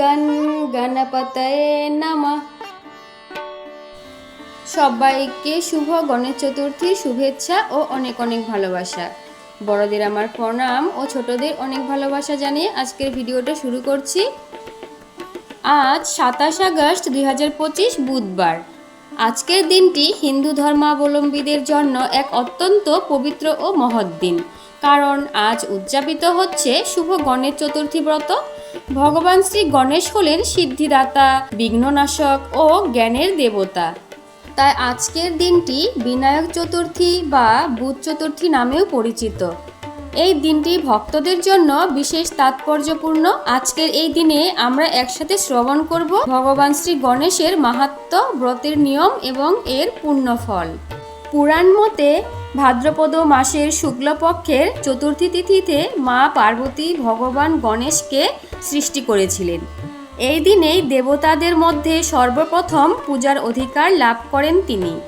গণ গণপতয়ে নমঃ। সবাইকে শুভ গণেশ চতুর্থীর শুভেচ্ছা ও অনেক অনেক ভালোবাসা। বড়দের আমার প্রণাম ও ছোটদের অনেক ভালোবাসা জানিয়ে আজকের ভিডিওটা শুরু করছি। আজ সাতাশ আগস্ট দুই হাজার পঁচিশ বুধবার। আজকের দিনটি হিন্দু ধর্মাবলম্বীদের জন্য এক অত্যন্ত পবিত্র ও মহৎ দিন। কারণ আজ উদযাপিত হচ্ছে শুভ গণেশ চতুর্থী ব্রত। ভগবান শ্রী গণেশ হলেন সিদ্ধিদাতা, বিঘ্ননাশক ও জ্ঞানের দেবতা। তাই আজকের দিনটি বিনায়ক চতুর্থী বা বুধ চতুর্থী নামেও পরিচিত। এই দিনটি ভক্তদের জন্য বিশেষ তাৎপর্যপূর্ণ। আজকের এই দিনে আমরা একসাথে শ্রবণ করব ভগবান শ্রী গণেশের মাহাত্ম ব্রতের নিয়ম এবং এর পূর্ণ ফল পুরাণ মতে ভাদ্রপদ মাসের শুক্লপক্ষের চতুর্থী তিথিতে মা পার্বতী ভগবান গণেশকে সৃষ্টি করেছিলেন। এই দিনেই দেবতাদের মধ্যে সর্বপ্রথম পূজার অধিকার লাভ করেন তিনি।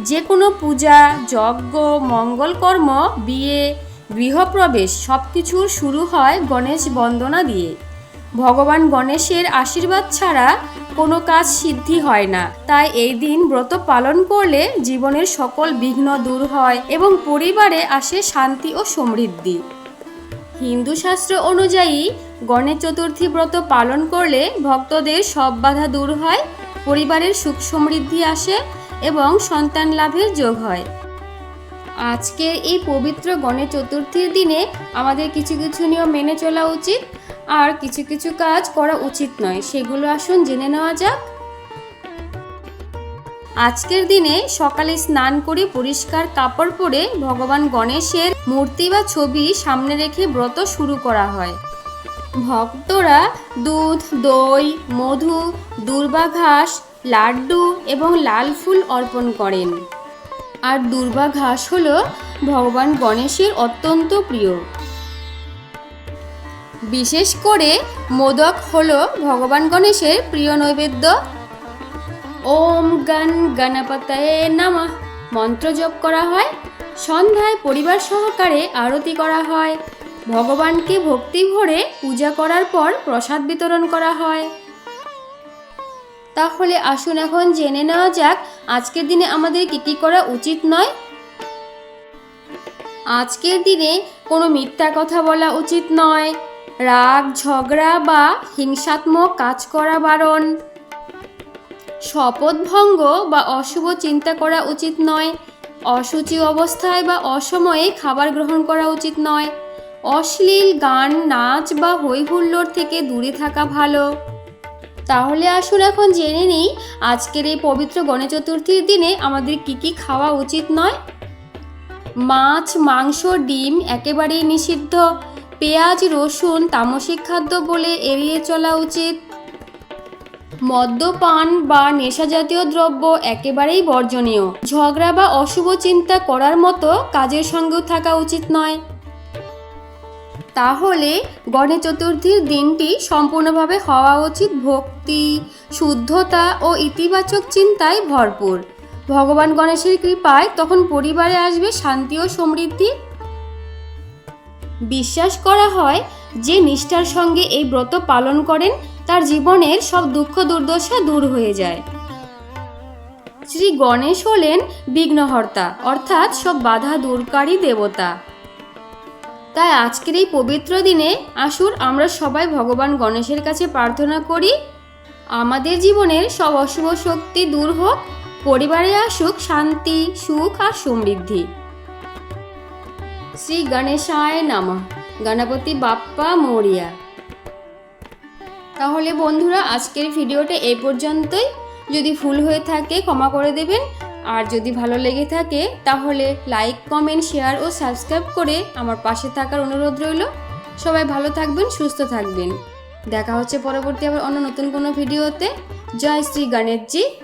যে কোনো পূজা, যজ্ঞ, মঙ্গলকর্ম, বিয়ে, গৃহপ্রবেশ সব কিছুর শুরু হয় গণেশ বন্দনা দিয়ে। ভগবান গণেশের আশীর্বাদ ছাড়া কোনো কাজ সিদ্ধি হয় না। তাই এই দিন ব্রত পালন করলে জীবনের সকল বিঘ্ন দূর হয় এবং পরিবারে আসে শান্তি ও সমৃদ্ধি। হিন্দু শাস্ত্র অনুযায়ী গণেশ চতুর্থী ব্রত পালন করলে ভক্তদের সব বাধা দূর হয়, পরিবারের সুখ সমৃদ্ধি আসে এবং সন্তান লাভের যোগ হয়। আজকের এই পবিত্র গণেশ চতুর্থীর দিনে আমাদের কিছু কিছু নিয়ম মেনে চলা উচিত। আর কিছু কিছু কাজ করা উচিত নয়, সেগুলো আসুন জেনে নেওয়া যাক। আজকের দিনে সকালে স্নান করে পরিষ্কার কাপড় পরে ভগবান গণেশের মূর্তি বা ছবি সামনে রেখে ব্রত শুরু করা হয়। ভক্তরা দুধ, দই, মধু দুর্বা ঘাস লাড্ডু এবং লাল ফুল অর্পণ করেন। আর দুর্বা ঘাস হল ভগবান গণেশের অত্যন্ত প্রিয়। বিশেষ করে মোদক হল ভগবান গণেশের প্রিয় নৈবেদ্য। ওম গণ গণপতয়ে নমঃ। মন্ত্র জপ করা হয়। সন্ধ্যায় পরিবার সহকারে আরতি করা হয়। ভগবানকে ভক্তি ভরে পূজা করার পর প্রসাদ বিতরণ করা হয়। তাহলে আসুন এখন জেনে নেওয়া যাক, আজকের দিনে আমাদের কী কী করা উচিত নয়? আজকের দিনে কোনো মিথ্যা কথা বলা উচিত নয়। রাগ, ঝগড়া বা হিংসাত্মক কাজ করা বারণ। শপথভঙ্গ বা অশুভ চিন্তা করা উচিত নয়। অসুচি অবস্থায় বা অসময়ে খাবার গ্রহণ করা উচিত নয়। অশ্লীল গান, নাচ বা হই হুল্লোড় থেকে দূরে থাকা ভালো। তাহলে আসুন এখন জেনে নিই আজকের এই পবিত্র গণেশ চতুর্থীর দিনে আমাদের কি কি খাওয়া উচিত নয়। মাছ, মাংস, ডিম একেবারেই নিষিদ্ধ। পেঁয়াজ, রসুন, তামসিক খাদ্য বলে এড়িয়ে চলা উচিত। মদ্যপান বা নেশাজাতীয় দ্রব্য একেবারেই বর্জনীয়। ঝগড়া বা অশুভ চিন্তা করার মতো কাজের সঙ্গেও থাকা উচিত নয়। তাহলে গণেশ চতুর্থীর দিনটি সম্পূর্ণভাবে হওয়া উচিত ভক্তি, শুদ্ধতা ও ইতিবাচক চিন্তায় ভরপুর। ভগবান গণেশের কৃপায় তখন পরিবারে আসবে শান্তি ও সমৃদ্ধি বিশ্বাস করা হয় যে নিষ্ঠার সঙ্গে এই ব্রত পালন করেন, তার জীবনের সব দুঃখ দুর্দশা দূর হয়ে যায়। শ্রী গণেশ হলেন বিঘ্নহর্তা, অর্থাৎ সব বাধা দূরকারী দেবতা। তাই আজকের এই পবিত্র দিনে আসুন আমরা সবাই ভগবান গণেশের কাছে প্রার্থনা করি, আমাদের জীবনের সব অশুভ শক্তি দূর হোক, পরিবারে আসুক শান্তি, সুখ আর সমৃদ্ধি। শ্রী গণেশায় নামা। গণপতি বাপ্পা মৌরিয়া। তাহলে বন্ধুরা, আজকের ভিডিওটা এই পর্যন্তই। যদি ভুল হয়ে থাকে, ক্ষমা করে দেবেন। আর যদি ভালো লেগে থাকে, তাহলে লাইক, কমেন্ট, শেয়ার ও সাবস্ক্রাইব করে আমার পাশে থাকার অনুরোধ রইল। সবাই ভালো থাকবেন, সুস্থ থাকবেন। দেখা হচ্ছে পরবর্তী আবার অন্য নতুন কোনো ভিডিওতে। জয় শ্রী গণেশজি।